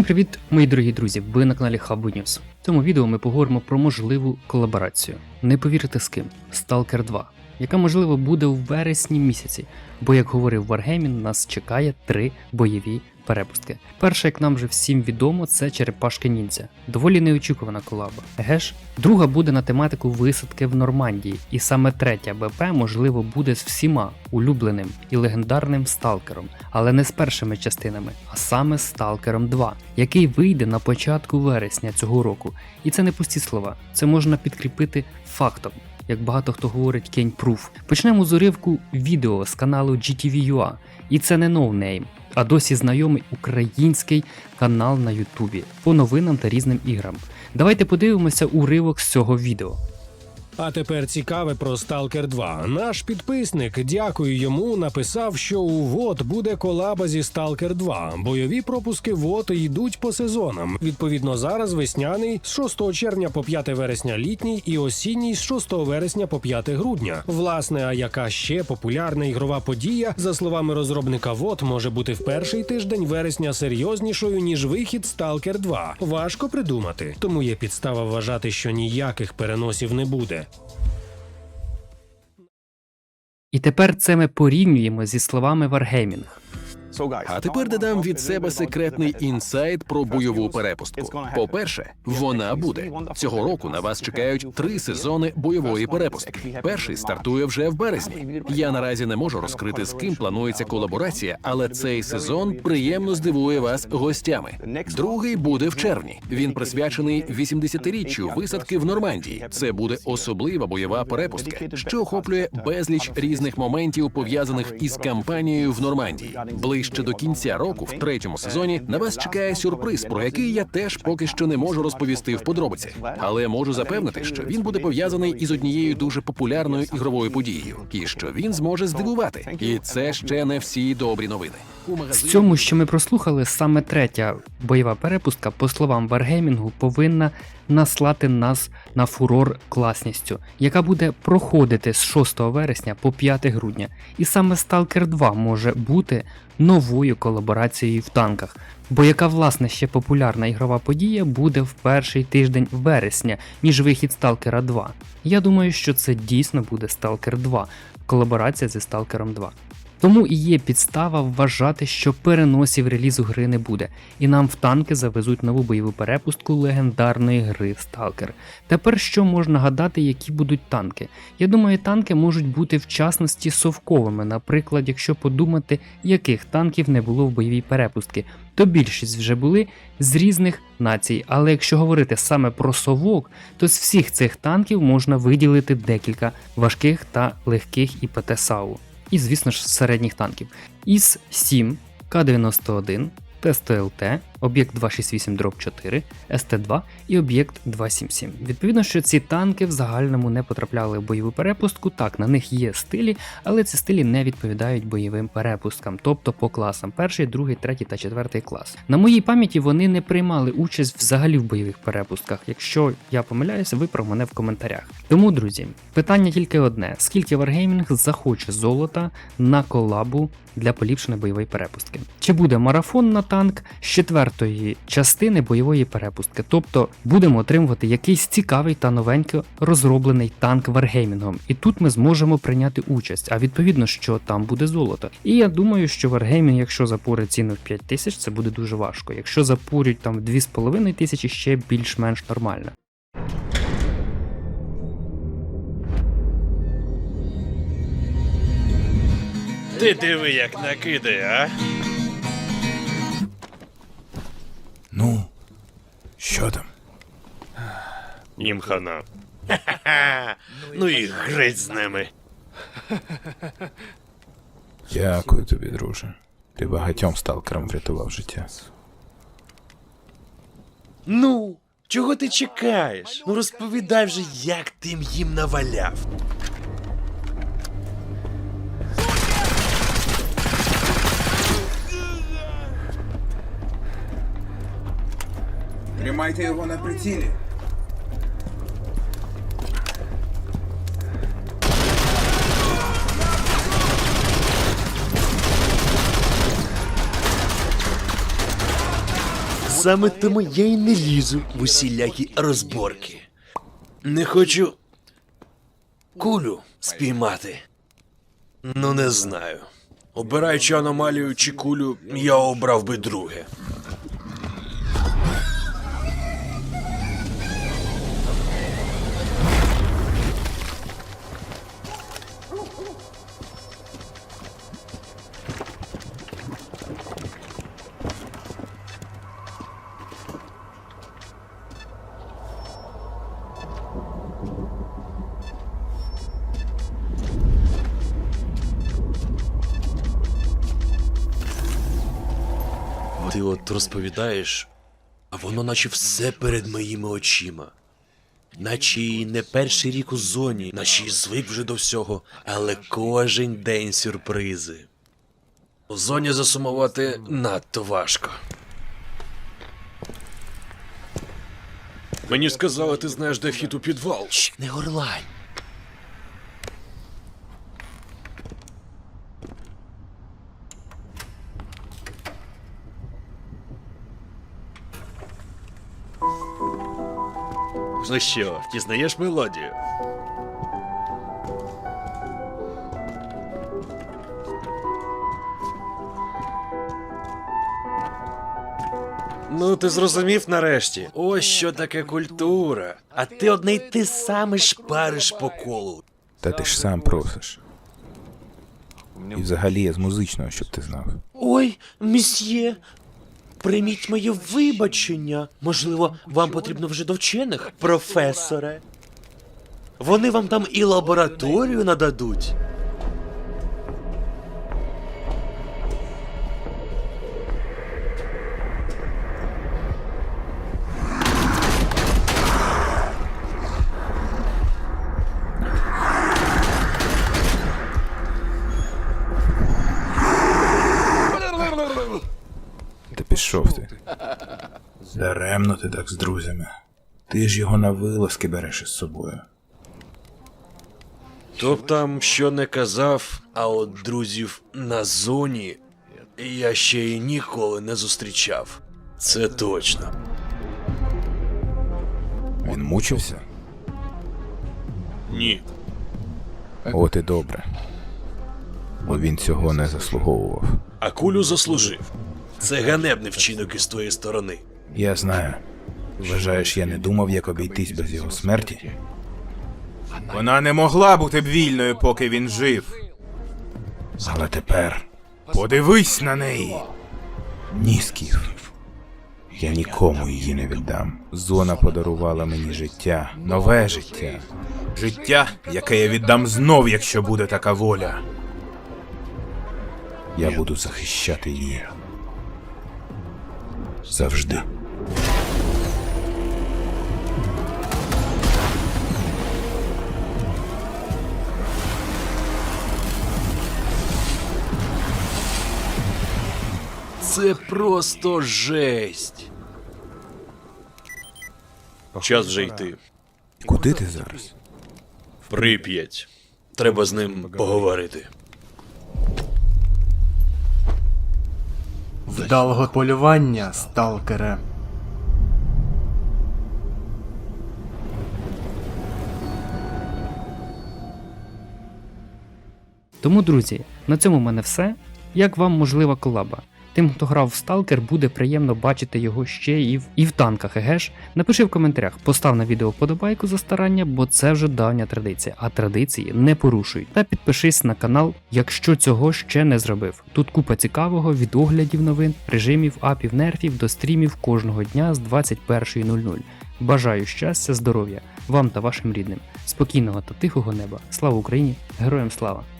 Всім привіт, мої дорогі друзі! Ви на каналі Hub News. В цьому відео ми поговоримо про можливу колаборацію. Не повірите з ким Stalker 2, яка можливо буде у вересні місяці, бо, як говорив Wargaming, нас чекає три бойові перепустки. Перша, як нам вже всім відомо, це Черепашки Ніндзя. Доволі неочікувана колаба. Еге ж, друга буде на тематику висадки в Нормандії, і саме третя БП, можливо, буде з всіма улюбленим і легендарним сталкером, але не з першими частинами, а саме з Сталкером 2, який вийде на початку вересня цього року. І це не пусті слова, це можна підкріпити фактом. Як багато хто говорить Кень пруф. Почнемо з уривку відео з каналу GTV.ua. І це не ноунейм, а досі знайомий український канал на Ютубі по новинам та різним іграм. Давайте подивимося уривок з цього відео. А тепер цікаве про Stalker 2. Наш підписник, дякую йому, написав, що у ВОД буде колаба зі Stalker 2. Бойові пропуски ВОД йдуть по сезонам. Відповідно, зараз весняний з 6 червня по 5 вересня літній і осінній з 6 вересня по 5 грудня. Власне, а яка ще популярна ігрова подія, за словами розробника ВОД, може бути в перший тиждень вересня серйознішою ніж вихід Stalker 2. Важко придумати, тому є підстава вважати, що ніяких переносів не буде. І тепер це ми порівнюємо зі словами Wargaming. А тепер додам від себе секретний інсайт про бойову перепустку. По-перше, вона буде цього року. На вас чекають три сезони бойової перепустки. Перший стартує вже в березні. Я наразі не можу розкрити з ким планується колаборація, але цей сезон приємно здивує вас гостями. Другий буде в червні. Він присвячений 80-річчю висадки в Нормандії. Це буде особлива бойова перепустка, що охоплює безліч різних моментів пов'язаних із кампанією в Нормандії. Ближче до кінця року, в третьому сезоні, на вас чекає сюрприз, про який я теж поки що не можу розповісти в подробиці, Але можу запевнити, що він буде пов'язаний із однією дуже популярною ігровою подією, і що він зможе здивувати. І це ще не всі добрі новини. В цьому, що ми прослухали, саме третя бойова перепустка, по словам Wargaming, повинна наслати нас на фурор класністю, яка буде проходити з 6 вересня по 5 грудня. І саме Stalker 2 може бути новою колаборацією в танках. Бо яка власне ще популярна ігрова подія буде в перший тиждень вересня, ніж вихід Stalker 2. Я думаю, що це дійсно буде Stalker 2, колаборація зі Stalker 2. Тому і є підстава вважати, що переносів релізу гри не буде, і нам в танки завезуть нову бойову перепустку легендарної гри Stalker. Тепер що можна гадати, які будуть танки? Я думаю, танки можуть бути в частності совковими, наприклад, якщо подумати, яких танків не було в бойовій перепустці, то більшість вже були з різних націй. Але якщо говорити саме про совок, то з всіх цих танків можна виділити декілька важких та легких ІПТ САУ і, звісно ж, середніх танків. із 7 К-91, Т-100ЛТ, об'єкт 268-4, СТ-2 і об'єкт 277. Відповідно, що ці танки в загальному не потрапляли в бойову перепустку. Так, на них є стилі, але ці стилі не відповідають бойовим перепусткам, тобто по класам: перший, другий, третій та четвертий клас. На моїй пам'яті вони не приймали участь взагалі в бойових перепустках. Якщо я помиляюся, виправ мене в коментарях. Тому, друзі, питання тільки одне: скільки Wargaming захоче золота на колабу для поліпшеної бойової перепустки? Чи буде марафон на танк з четвертої частини бойової перепустки? Тобто будемо отримувати якийсь цікавий та новенько розроблений танк Wargaming. І тут ми зможемо прийняти участь, а відповідно, що там буде золото. І я думаю, що Wargaming, якщо запорить ціну в 5 тисяч, це буде дуже важко. Якщо запорють там в 2,5 тисячі, ще більш-менш нормально. Ти диви, як накидає, а? Що там? Їм хана. Ну і греть з ними. Дякую тобі, друже. Ти багатьом сталкерам врятував життя. Ну, чого ти чекаєш? Ну розповідай вже, як ти їм наваляв. Тримайте його на прицілі. Саме тому я й не лізу в усілякі розборки. Не хочу кулю спіймати. Ну, не знаю. Обираючи аномалію чи кулю, я обрав би друге. Ти от розповідаєш, а воно наче все перед моїми очима. Наче і не перший рік у зоні, наче й звик вже до всього, але кожен день сюрпризи. У зоні засумувати надто важко. Мені сказали, ти знаєш, де вхід у підвал. Чш, не горлань. Ну що, впізнаєш мелодію? Ну, ти зрозумів нарешті. Ось що таке культура. А ти одне й ти саме шпариш по колу. Та ти ж сам просиш. І взагалі я з музичного, щоб ти знав. Ой, місьє, прийміть моє вибачення. Можливо, вам потрібно вже до вчених, професоре. Вони вам там і лабораторію нададуть. Пішов ти. Даремно ти так з друзями. Ти ж його на вилазки береш із собою. Хто б там що не казав, а от друзів на зоні я ще й ніколи не зустрічав. Це точно. Він мучився? Ні. От і добре. Бо він цього не заслуговував. А кулю заслужив. Це ганебний вчинок із твоєї сторони. Я знаю. Вважаєш, я не думав, як обійтись без його смерті? Вона не могла бути б вільною, поки він жив. Але тепер подивись на неї. Ні, Скіф. Я нікому її не віддам. Зона подарувала мені життя, нове життя. Життя, яке я віддам знов, якщо буде така воля. Я буду захищати її. Завжди. Це просто жесть. Час вже йти. Куди ти зараз? Прип'ять. Треба з ним поговорити. Вдалого полювання, сталкере. Тому, друзі, на цьому в мене все. Як вам можлива колаба? Тим, хто грав в Сталкер, буде приємно бачити його ще і в, і в танках, еге ж? Напиши в коментарях, постав на відео вподобайку за старання, бо це вже давня традиція, а традиції не порушують. Та підпишись на канал, якщо цього ще не зробив. Тут купа цікавого від оглядів новин, режимів, апів, нерфів до стрімів кожного дня з 21.00. Бажаю щастя, здоров'я вам та вашим рідним, спокійного та тихого неба. Слава Україні! Героям слава!